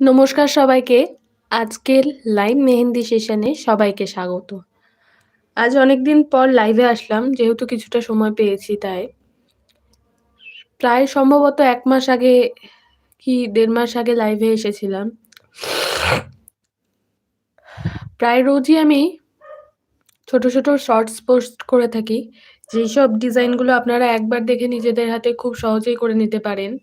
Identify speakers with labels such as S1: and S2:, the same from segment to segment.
S1: নমস্কার সবাইকে। আজকের লাইভ মেহেন্দি সেশনে সবাইকে স্বাগত। আজ অনেকদিন পর লাইভে আসলাম যেহেতু কিছুটা সময় পেয়েছি তাই। প্রায় সম্ভবত এক মাস আগে কি দেড় মাস আগে লাইভে এসেছিলাম। প্রায় রোজই আমি ছোট, ছোট শর্টস পোস্ট করে থাকি। যেসব ডিজাইনগুলো আপনারা একবার দেখে নিজেদের হাতে খুব সহজেই করে নিতে পারেন।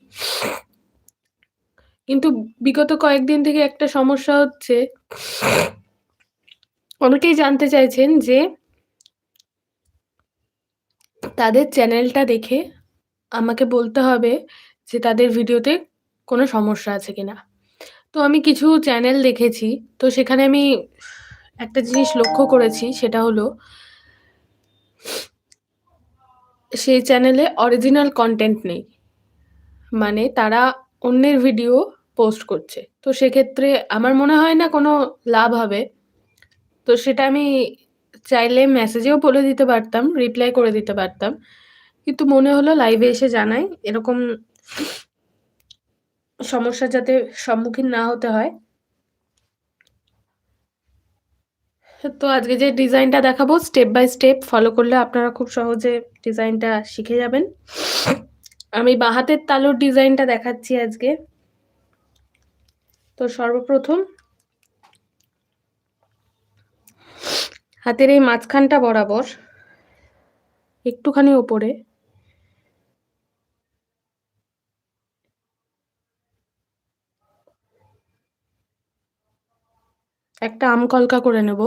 S1: কিন্তু বিগত কয়েকদিন থেকে একটা সমস্যা হচ্ছে অনেকেই জানতে চাইছেন যে তাদের চ্যানেলটা দেখে আমাকে বলতে হবে যে তাদের ভিডিওতে কোনো সমস্যা আছে কিনা। তো আমি কিছু চ্যানেল দেখেছি। তো সেখানে আমি একটা জিনিস লক্ষ্য করেছি, সেটা হলো সেই চ্যানেলে অরিজিনাল কন্টেন্ট নেই। মানে তারা অন্যের ভিডিও পোস্ট করছে। তো সেক্ষেত্রে আমার মনে হয় না কোনো লাভ হবে। তো সেটা আমি চাইলে মেসেজেও বলে দিতে পারতাম, রিপ্লাই করে দিতে পারতাম। কিন্তু মনে হলো লাইভে এসে জানাই। এরকম সমস্যার যাতে সম্মুখীন না হতে হয়। তো আজকে যে ডিজাইনটা দেখাবো স্টেপ বাই স্টেপ ফলো করলে আপনারা খুব সহজে ডিজাইনটা শিখে যাবেন। আমি বাঁ হাতের তালুর ডিজাইনটা দেখাচ্ছি আজকে। তো সর্বপ্রথম হাতের এই মাঝখানটা বরাবর একটুখানি ওপরে একটা আম কলকা করে নেব।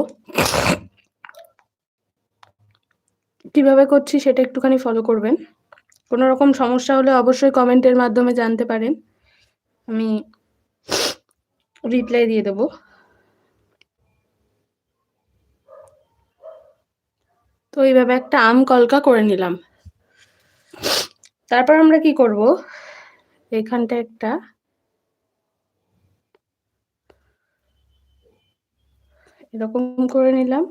S1: কীভাবে করছি সেটা একটুখানি ফলো করবেন। কোনো রকম সমস্যা হলে অবশ্যই কমেন্টের মাধ্যমে জানতে পারেন। আমি রিপ্লাই দিয়ে দেবো তো এইভাবে একটা আম কলকা করে নিলাম। তারপর আমরা কি করব এখানটা একটা এরকম করে নিলাম।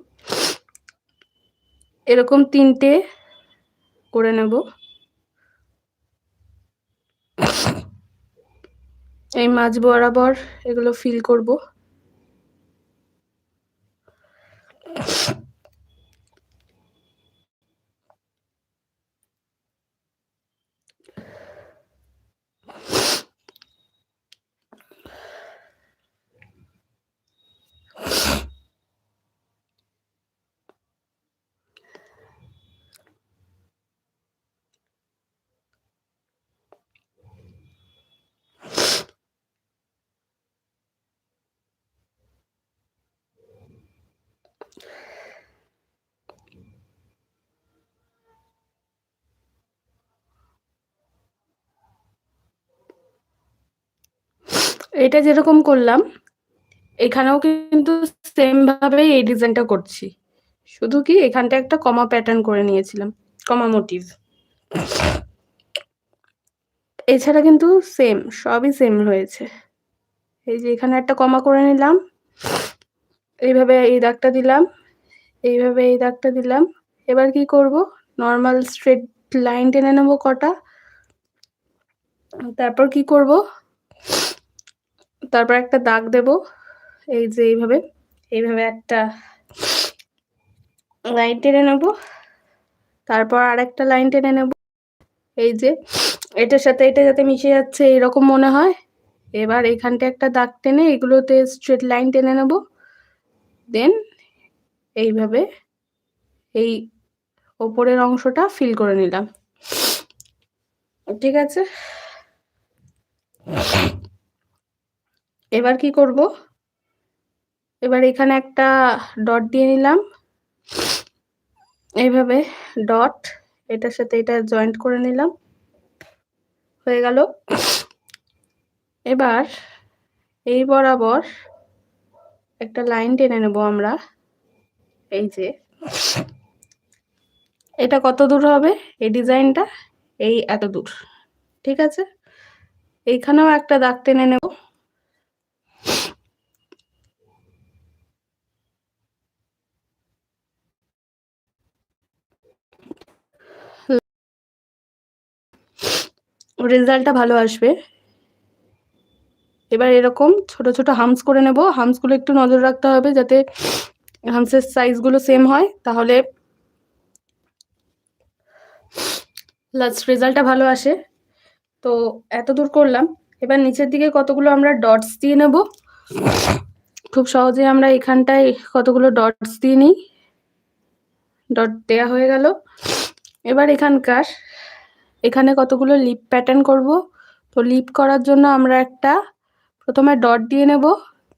S1: এরকম তিনটে করে নেব। এই মাঝ বরাবর এগুলো ফিল করব। এটা যেরকম করলাম, এখানেও কিন্তু সেম ভাবেই এই ডিজাইনটা করছি। শুধু কি এখানটা একটা কমা প্যাটার্ন করে নিয়েছিলাম। Comma motive. এছাড়া কিন্তু সেম সবই সেম রয়েছে। এই যে এখানে একটা কমা করে নিলাম। এইভাবে এই দাগটা দিলাম। এইভাবে এই দাগটা দিলাম। এবার কি করব নর্মাল স্ট্রেট লাইন টেনে নেব কটা। তারপর কি করব তারপর একটা দাগ দেব এই যে এইভাবে এইভাবে একটা লাইন টেনে নেব তারপর আর একটা লাইন টেনে নেব এই যে, এটার সাথে এটা যাতে মিশে যাচ্ছে, এরকম মনে হয় এবার এখানটা একটা দাগ টেনে এগুলোতে স্ট্রেট লাইন টেনে নেব দেন এইভাবে এই ওপরের অংশটা ফিল করে নিলাম। ঠিক আছে? এবার কি করব? এবার এখানে একটা ডট দিয়ে নিলাম। এইভাবে ডট এটার সাথে এটা জয়েন্ট করে নিলাম। হয়ে গেল। এবার এই বরাবর একটা লাইন টেনে নেব আমরা। এই যে। এটা কত দূর হবে? এই ডিজাইনটা? এই এত দূর। ঠিক আছে? এইখানেও একটা দাগ টেনে নেব। রেজাল্টটা ভালো আসবে। এবার এরকম ছোট ছোট হামস করে নেব। হামসগুলো একটু নজর রাখতে হবে যাতে হামসের সাইজগুলো সেম হয়। তাহলে লাস্ট রেজাল্টটা ভালো আসে। তো এত দূর করলাম। এবার নিচের দিকে কতগুলো আমরা ডটস দিয়ে নেব। খুব সহজে আমরা এখানটায় কতগুলো ডটস দিয়ে নিই। ডট দেয়া হয়ে গেল। এবার এখানকার, এখানে কতগুলো লিপ প্যাটার্ন করব। তো লিপ করার জন্য আমরা একটা প্রথমে ডট দিয়ে নেব,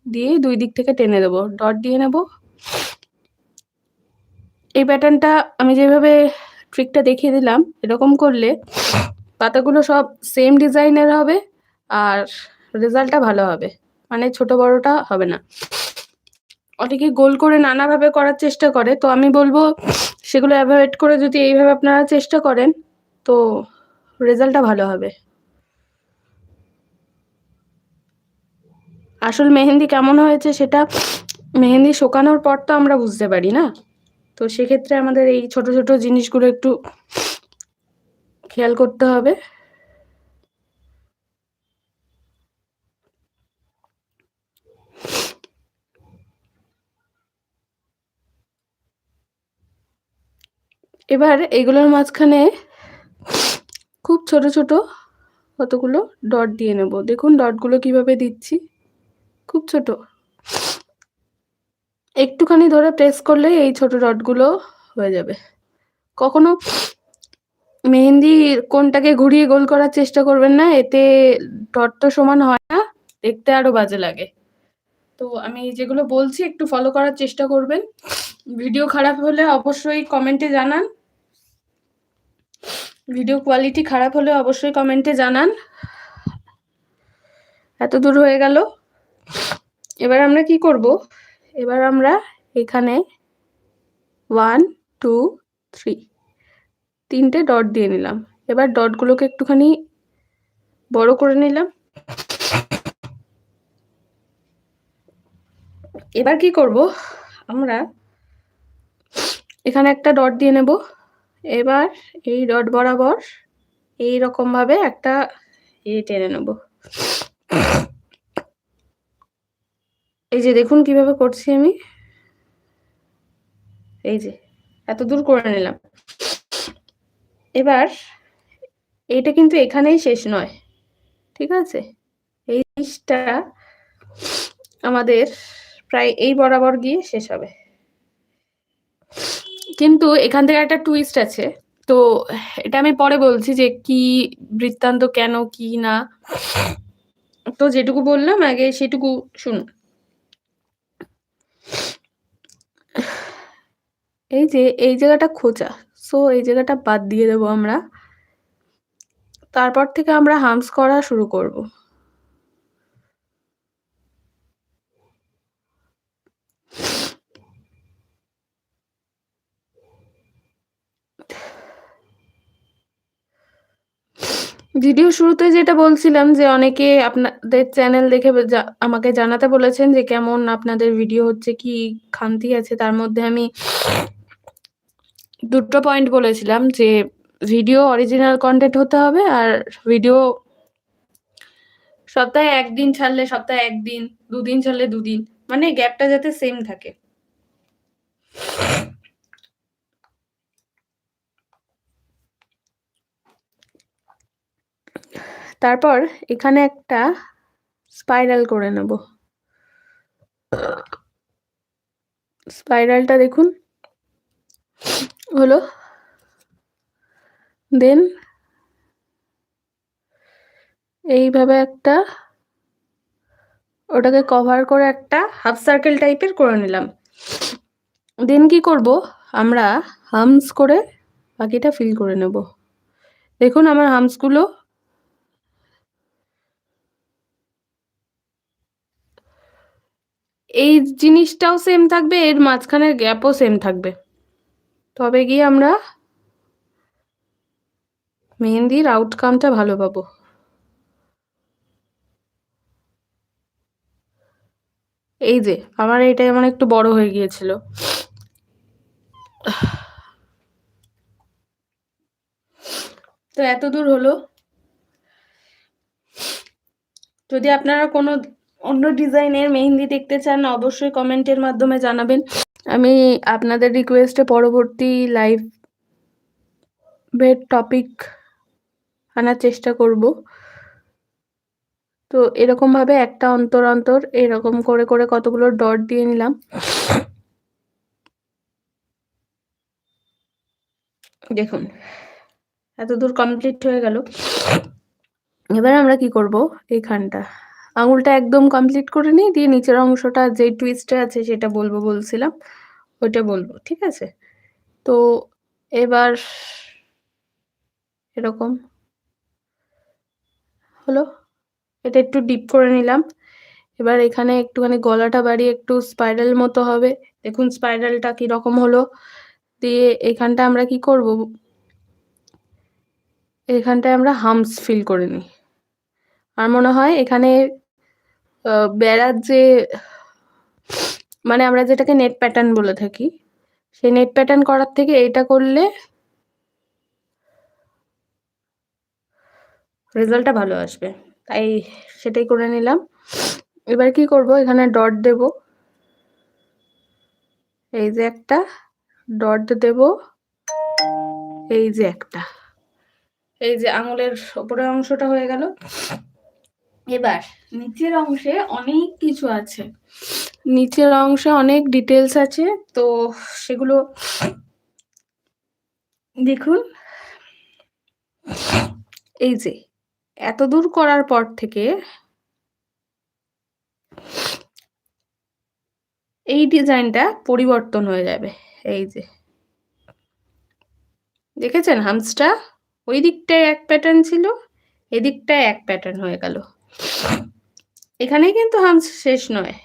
S1: দিয়ে দুই দিক থেকে টেনে দেব। ডট দিয়ে নেব। এই প্যাটার্নটা আমি যেভাবে ট্রিকটা দেখিয়ে দিলাম, এরকম করলে পাতাগুলো সব সেম ডিজাইনের হবে আর রেজাল্টটা ভালো হবে। মানে ছোট বড়টা হবে না। অনেকে গোল করে নানাভাবে করার চেষ্টা করে, তো আমি বলব সেগুলো অ্যাভয়েড করে যদি এইভাবে আপনারা চেষ্টা করেন, তো রেজাল্টটা ভালো হবে। আসল মেহেন্দি কেমন হয়েছে সেটা মেহেন্দি শোকানোর পর তো আমরা বুঝতে পারি, না? তো সেক্ষেত্রে আমাদের এই ছোট ছোট জিনিসগুলো একটু খেয়াল করতে হবে। এবার এগুলোর মাঝখানে খুব ছোট ছোট কতগুলো ডট দিয়ে নেব। দেখুন, ডটগুলো কীভাবে দিচ্ছি। খুব ছোট। একটুখানি ধরে প্রেস করলে এই ছোট ডটগুলো হয়ে যাবে। কখনো মেহেন্দি কোনটাকে ঘুরিয়ে গোল করার চেষ্টা করবেন না, এতে ডট তো সমান হয় না, দেখতে আরও বাজে লাগে। তো আমি যেগুলো বলছি, একটু ফলো করার চেষ্টা করবেন। ভিডিও খারাপ হলে অবশ্যই কমেন্টে জানান। ভিডিও কোয়ালিটি খারাপ হলে অবশ্যই কমেন্টে জানান। এত দূর হয়ে গেল। এবার আমরা কি করব? এবার আমরা এখানে ওয়ান টু থ্রি তিনটে ডট দিয়ে নিলাম। এবার ডটগুলোকে একটুখানি বড় করে নিলাম। এবার কি করব? আমরা এখানে একটা ডট দিয়ে নেব। এবার এই ডট বরাবর এই একটা এ টেনে নেব। এই যে দেখুন কীভাবে করছি আমি। এই যে, এত দূর করে নিলাম। এবার এটা কিন্তু এখানেই শেষ নয়, ঠিক আছে? এই জিনিসটা আমাদের প্রায় এই বরাবর গিয়ে শেষ হবে। কিন্তু এখান থেকে একটা টুইস্ট আছে, তো এটা আমি পরে বলছি যে কি বৃত্তান্ত কেন, কি না। তো যেটুকু বললাম আগে সেটুকু শুনুন। এই যে, এই জায়গাটা খোঁচা সো এই জায়গাটা বাদ দিয়ে দেবো আমরা। তারপর থেকে আমরা হামস করা শুরু করব। ভিডিও শুরুতে যেটা বলছিলাম যে অনেকে আপনাদের চ্যানেল দেখে আমাকে জানাতে বলেছেন যে কেমন আপনাদের ভিডিও হচ্ছে, কি খান্তি আছে। তার মধ্যে আমি দুটো পয়েন্ট বলেছিলাম যে ভিডিও অরিজিনাল কন্টেন্ট হতে হবে আর ভিডিও সপ্তাহে একদিন ছাড়লে সপ্তাহে একদিন, দুদিন ছাড়লে দুদিন মানে গ্যাপটা যাতে সেম থাকে। তারপর এখানে একটা স্পাইরাল করে নেব। স্পাইরালটা দেখুন, হলো দেন এইভাবে একটা ওটাকে কভার করে একটা হাফ সার্কেল টাইপের করে নিলাম। দেন কি করব? আমরা হামস করে বাকিটা ফিল করে নেব। দেখুন আমার হামসগুলো এই জিনিসটাও সেম থাকবে, এর মাঝখানের গ্যাপও সেম থাকবে। তবে গিয়ে আমরা মেহেন্দির আউটকামটা ভালো পাবো। এই যে, আমার এটা এমন একটু বড় হয়ে গিয়েছিল। তো এত দূর হলো। যদি আপনারা কোনো অন্য ডিজাইনের মেহেন্দি দেখতে চান, অবশ্যই কমেন্টের মাধ্যমে জানাবেন। আমি আপনাদের রিকোয়েস্টে পরবর্তী লাইভের টপিক আনার চেষ্টা করব। তো এরকমভাবে একটা অন্তর অন্তর এরকম করে করে কতগুলো ডট দিয়ে নিলাম। দেখুন এত দূর কমপ্লিট হয়ে গেল। এবার আমরা কি করব? এইখানটা। আঙুলটা একদম কমপ্লিট করে নিই দিয়ে নিচের অংশটা যে টুইস্টে আছে সেটা বলব বলছিলাম, ওইটা বলব, ঠিক আছে? তো এবার এরকম হলো, এটা একটু ডিপ করে নিলাম। এবার এখানে একটুখানি গলাটা বাড়িয়ে একটু স্পাইরাল মতো হবে। দেখুন স্পাইরালটা কীরকম হলো। দিয়ে এখানটা আমরা কি করব? এখানটায় আমরা হামস ফিল করে নিই। আর মনে হয় এখানে বেড়ার যে মানে আমরা যেটাকে নেট প্যাটার্ন বলে থাকি, সেই নেট প্যাটার্ন করার থেকে এটা করলে রেজাল্টটা ভালো আসবে। তাই সেটাই করে নিলাম। এবার কি করব? এখানে ডট দেব। এই যে একটা ডট দেব। এই যে একটা। এই যে আঙুলের ওপরের অংশটা হয়ে গেল। এবার নিচের অংশে অনেক কিছু আছে। নিচের অংশে অনেক ডিটেলস আছে, তো সেগুলো দেখুন। এই যে এত দূর করার পর থেকে এই ডিজাইনটা পরিবর্তন হয়ে যাবে। এই যে, দেখেছেন? হামসটা ওই দিকটায় এক প্যাটার্ন ছিল, এদিকটায় এক প্যাটার্ন হয়ে গেল। এখানে কিন্তু হামস শেষ নয়।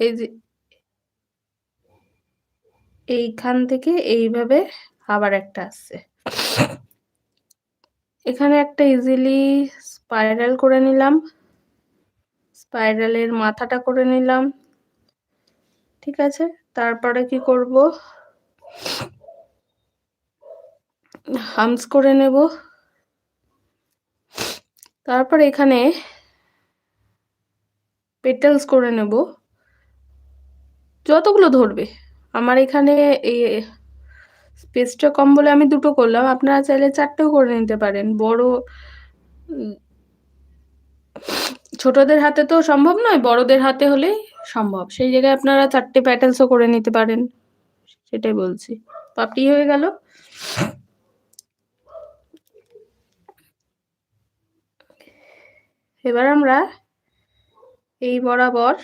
S1: এই যে এইখান থেকে এইভাবে আবার একটা আসছে। এখানে একটা ইজিলি স্পাইরাল করে নিলাম। স্পাইরালের মাথাটা করে নিলাম। ঠিক আছে? তারপরে কি করব? হামস করে নেব। তারপর এখানে পেটেলস করে নেব। যতগুলো ধরবে। আমার এখানে স্পেসটা কম বলে আমি দুটো করলাম। আপনারা চাইলে চারটেও করে নিতে পারেন। বড় ছোটদের হাতে তো সম্ভব নয়, বড়দের হাতে হলেই সম্ভব। সেই জায়গায় আপনারা চারটে প্যাটেলসও করে নিতে পারেন। সেটাই বলছি। পাপড়ি হয়ে গেল। এবার আমরা এই বরাবর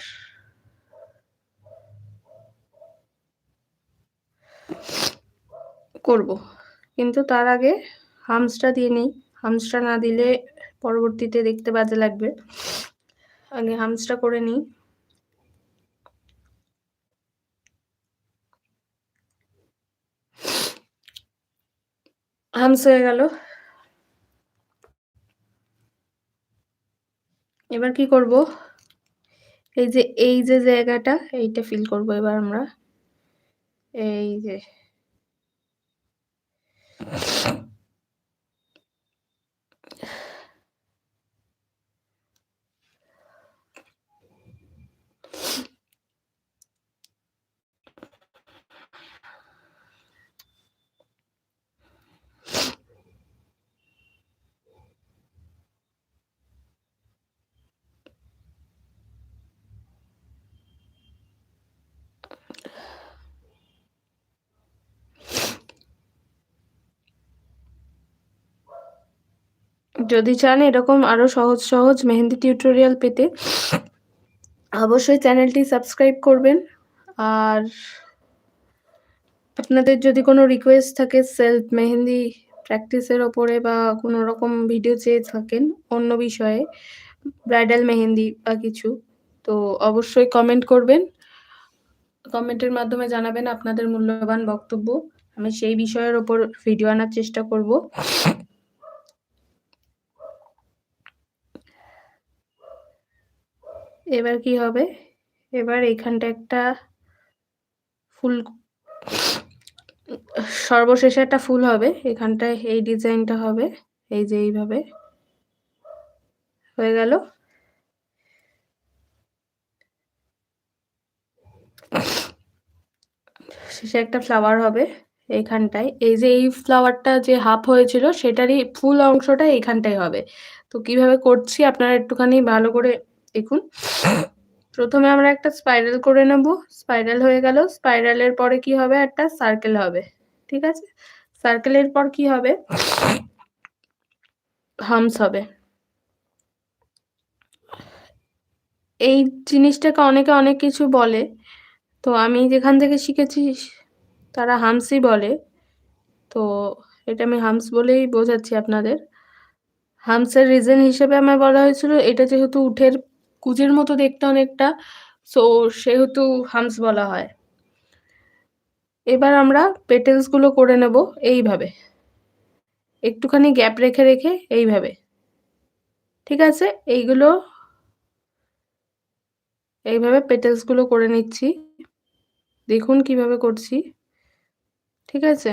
S1: করব। কিন্তু তার আগে হামসটা দিয়ে নিই। হামসটা না দিলে পরবর্তীতে দেখতে বাজে লাগবে। আগে হামসটা করে নিই। হামস হয়ে গেল। এবার কি করব? এই যে এই যে জায়গাটা, এইটা ফিল করব এবার আমরা। এই যে। যদি চান এরকম আরও সহজ সহজ মেহেন্দি টিউটোরিয়াল পেতে, অবশ্যই চ্যানেলটি সাবস্ক্রাইব করবেন। আর আপনাদের যদি কোনো রিকোয়েস্ট থাকে সেলফ মেহেন্দি প্র্যাকটিসের ওপরে বা কোনো রকম ভিডিও চেয়ে থাকেন অন্য বিষয়ে ব্রাইডাল মেহেন্দি বা কিছু, তো অবশ্যই কমেন্ট করবেন। কমেন্টের মাধ্যমে জানাবেন আপনাদের মূল্যবান বক্তব্য। আমি সেই বিষয়ের ওপর ভিডিও আনার চেষ্টা করব। এবার কি হবে? এবার এখানটা একটা ফুল সর্বশেষে একটা ফুল হবে। এখানটায় এই ডিজাইনটা হবে, এই যে এইভাবে। হয়ে গেল। শেষে একটা ফ্লাওয়ার হবে এইখানটায়। এই যে এই ফ্লাওয়ারটা যে হাফ হয়েছিল, সেটারই ফুল অংশটা এইখানটায় হবে। তো কীভাবে করছি আপনারা একটুখানি ভালো করে দেখুন। প্রথমে আমরা একটা স্পাইরাল করে নেব। স্পাইরাল হয়ে গেল। স্পাইরালের পরে কি হবে? একটা সার্কেল হবে। ঠিক আছে? সার্কেলের পর কি হবে? হামস হবে। এই জিনিসটাকে অনেকে অনেক কিছু বলে। তো আমি যেখান থেকে শিখেছি, তারা হামসই বলে। তো এটা আমি হামস বলেই বোঝাচ্ছি আপনাদের। হামসের রিজন হিসেবে আমার বলা হয়েছিল, এটা যেহেতু উঠের কুচের মতো দেখতে অনেকটা। সো সেহেতু হামস বলা হয়। এবার আমরা পেটেলসগুলো করে নেব এইভাবে। একটুখানি গ্যাপ রেখে রেখে এইভাবে। ঠিক আছে? এইগুলো এইভাবে পেটেলসগুলো করে নিচ্ছি। দেখুন কীভাবে করছি। ঠিক আছে?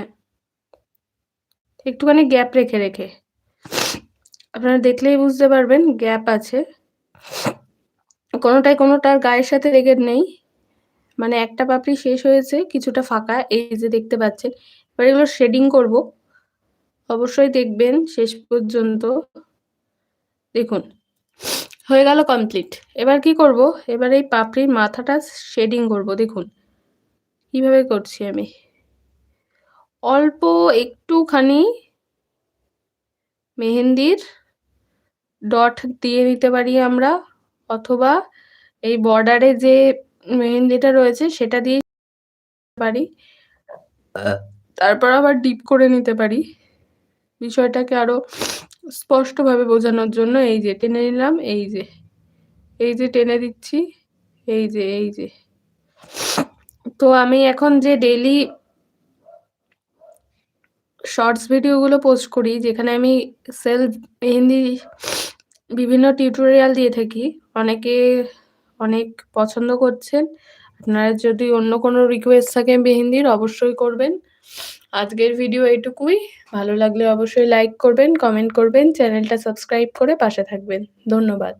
S1: একটুখানি গ্যাপ রেখে রেখে। আপনারা দেখলেই বুঝতে পারবেন গ্যাপ আছে। কোনোটাই কোনোটার গায়ের সাথে লেগে নেই। মানে একটা পাপড়ি শেষ হয়েছে, কিছুটা ফাঁকা, এই যে দেখতে পাচ্ছেন। এবার এগুলো শেডিং করব। অবশ্যই দেখবেন শেষ পর্যন্ত। দেখুন, হয়ে গেল কমপ্লিট এবার কি করব? এবার এই পাপড়ির মাথাটা শেডিং করব। দেখুন, কীভাবে করছি আমি? অল্প একটুখানি মেহেন্দির ডট দিয়ে নিতে পারি আমরা। অথবা এই বর্ডারে যে মেহেন্দিটা রয়েছে সেটা দিয়ে পারি। তারপর আবার ডিপ করে নিতে পারি। বিষয়টাকে আরও স্পষ্টভাবে বোঝানোর জন্য এই যে টেনে নিলাম এই যে এই যে টেনে দিচ্ছি এই যে এই যে। তো আমি এখন যে ডেইলি শর্টস ভিডিওগুলো পোস্ট করি যেখানে আমি সেলফ মেহেন্দি বিভিন্ন টিউটোরিয়াল দিয়ে থাকি অনেকে অনেক পছন্দ করছেন। আপনারা যদি অন্য কোনো রিকোয়েস্ট থাকে মেহেন্দির, অবশ্যই করবেন। আজকের ভিডিও এইটুকুই। ভালো লাগলে অবশ্যই লাইক করবেন কমেন্ট করবেন চ্যানেলটা সাবস্ক্রাইব করে পাশে থাকবেন। ধন্যবাদ।